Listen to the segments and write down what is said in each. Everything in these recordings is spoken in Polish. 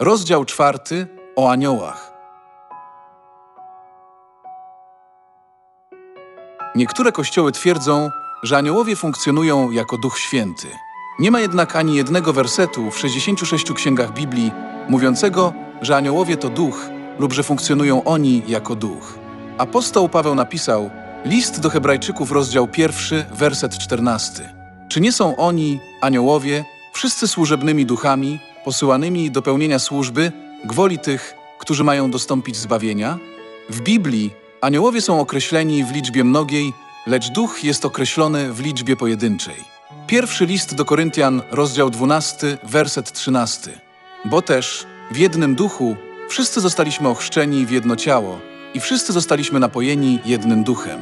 Rozdział czwarty o aniołach. Niektóre kościoły twierdzą, że aniołowie funkcjonują jako Duch Święty. Nie ma jednak ani jednego wersetu w 66 księgach Biblii mówiącego, że aniołowie to duch lub że funkcjonują oni jako duch. Apostoł Paweł napisał List do Hebrajczyków, rozdział pierwszy, werset 14. Czy nie są oni, aniołowie, wszyscy służebnymi duchami, posyłanymi do pełnienia służby, gwoli tych, którzy mają dostąpić zbawienia? W Biblii aniołowie są określeni w liczbie mnogiej, lecz duch jest określony w liczbie pojedynczej. Pierwszy list do Koryntian, rozdział 12, werset 13. Bo też w jednym duchu wszyscy zostaliśmy ochrzczeni w jedno ciało i wszyscy zostaliśmy napojeni jednym duchem.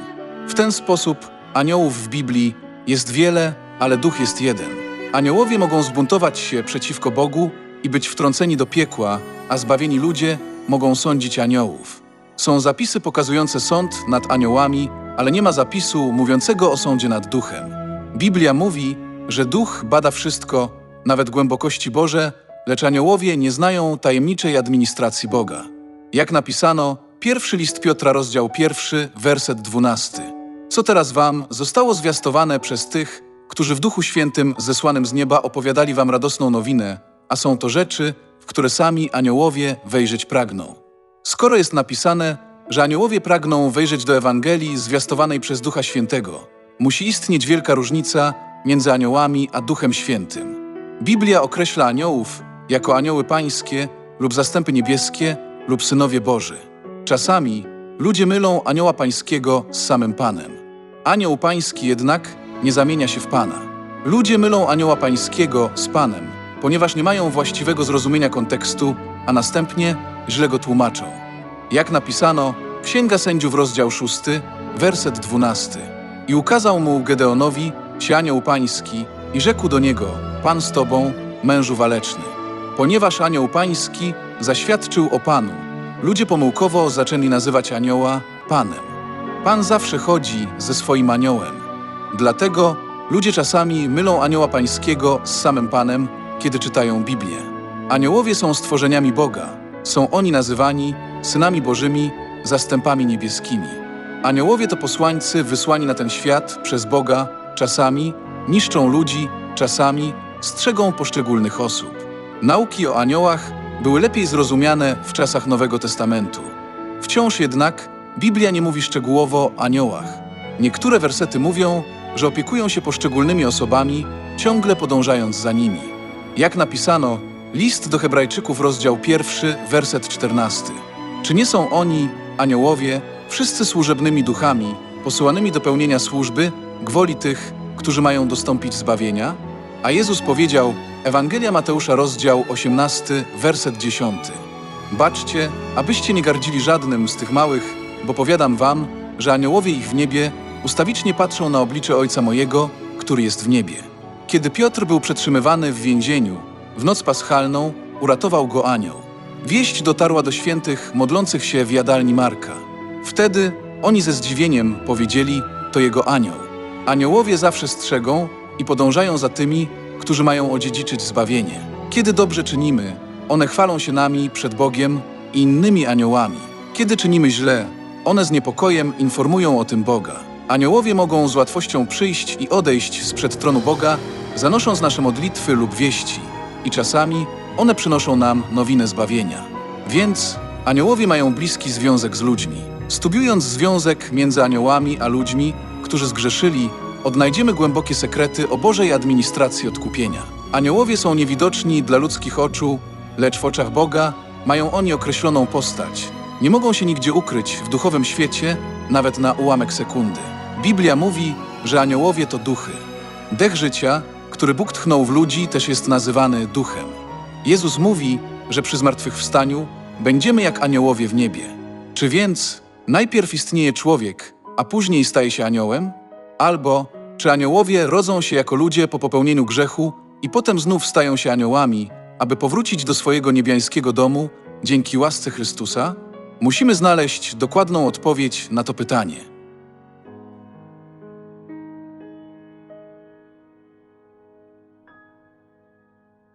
W ten sposób aniołów w Biblii jest wiele, ale duch jest jeden. Aniołowie mogą zbuntować się przeciwko Bogu i być wtrąceni do piekła, a zbawieni ludzie mogą sądzić aniołów. Są zapisy pokazujące sąd nad aniołami, ale nie ma zapisu mówiącego o sądzie nad duchem. Biblia mówi, że duch bada wszystko, nawet głębokości Boże, lecz aniołowie nie znają tajemniczej administracji Boga. Jak napisano, pierwszy list Piotra, rozdział pierwszy, werset dwunasty. Co teraz wam zostało zwiastowane przez tych, którzy w Duchu Świętym zesłanym z nieba opowiadali wam radosną nowinę, a są to rzeczy, w które sami aniołowie wejrzeć pragną. Skoro jest napisane, że aniołowie pragną wejrzeć do Ewangelii zwiastowanej przez Ducha Świętego, musi istnieć wielka różnica między aniołami a Duchem Świętym. Biblia określa aniołów jako anioły pańskie lub zastępy niebieskie lub synowie Boży. Czasami ludzie mylą anioła pańskiego z samym Panem. Anioł pański jednak nie zamienia się w Pana. Ludzie mylą anioła pańskiego z Panem, ponieważ nie mają właściwego zrozumienia kontekstu, a następnie źle go tłumaczą. Jak napisano, Księga Sędziów, rozdział 6, werset 12. I ukazał mu Gedeonowi się anioł pański i rzekł do niego, Pan z tobą, mężu waleczny. Ponieważ anioł pański zaświadczył o Panu, ludzie pomyłkowo zaczęli nazywać anioła Panem. Pan zawsze chodzi ze swoim aniołem. Dlatego ludzie czasami mylą anioła pańskiego z samym Panem, kiedy czytają Biblię. Aniołowie są stworzeniami Boga. Są oni nazywani synami Bożymi, zastępami niebieskimi. Aniołowie to posłańcy wysłani na ten świat przez Boga, czasami niszczą ludzi, czasami strzegą poszczególnych osób. Nauki o aniołach były lepiej zrozumiane w czasach Nowego Testamentu. Wciąż jednak Biblia nie mówi szczegółowo o aniołach. Niektóre wersety mówią, że opiekują się poszczególnymi osobami, ciągle podążając za nimi. Jak napisano, list do Hebrajczyków, rozdział pierwszy, werset 14. Czy nie są oni, aniołowie, wszyscy służebnymi duchami, posyłanymi do pełnienia służby, gwoli tych, którzy mają dostąpić zbawienia? A Jezus powiedział, Ewangelia Mateusza, rozdział 18, werset 10. Baczcie, abyście nie gardzili żadnym z tych małych, bo powiadam wam, że aniołowie ich w niebie ustawicznie patrzą na oblicze Ojca mojego, który jest w niebie. Kiedy Piotr był przetrzymywany w więzieniu, w noc paschalną uratował go anioł. Wieść dotarła do świętych modlących się w jadalni Marka. Wtedy oni ze zdziwieniem powiedzieli, to jego anioł. Aniołowie zawsze strzegą i podążają za tymi, którzy mają odziedziczyć zbawienie. Kiedy dobrze czynimy, one chwalą się nami przed Bogiem i innymi aniołami. Kiedy czynimy źle, one z niepokojem informują o tym Boga. Aniołowie mogą z łatwością przyjść i odejść sprzed tronu Boga, zanosząc nasze modlitwy lub wieści. I czasami one przynoszą nam nowinę zbawienia. Więc aniołowie mają bliski związek z ludźmi. Studiując związek między aniołami a ludźmi, którzy zgrzeszyli, odnajdziemy głębokie sekrety o Bożej administracji odkupienia. Aniołowie są niewidoczni dla ludzkich oczu, lecz w oczach Boga mają oni określoną postać. Nie mogą się nigdzie ukryć w duchowym świecie, nawet na ułamek sekundy. Biblia mówi, że aniołowie to duchy. Dech życia, który Bóg tchnął w ludzi, też jest nazywany duchem. Jezus mówi, że przy zmartwychwstaniu będziemy jak aniołowie w niebie. Czy więc najpierw istnieje człowiek, a później staje się aniołem? Albo czy aniołowie rodzą się jako ludzie po popełnieniu grzechu i potem znów stają się aniołami, aby powrócić do swojego niebiańskiego domu dzięki łasce Chrystusa? Musimy znaleźć dokładną odpowiedź na to pytanie.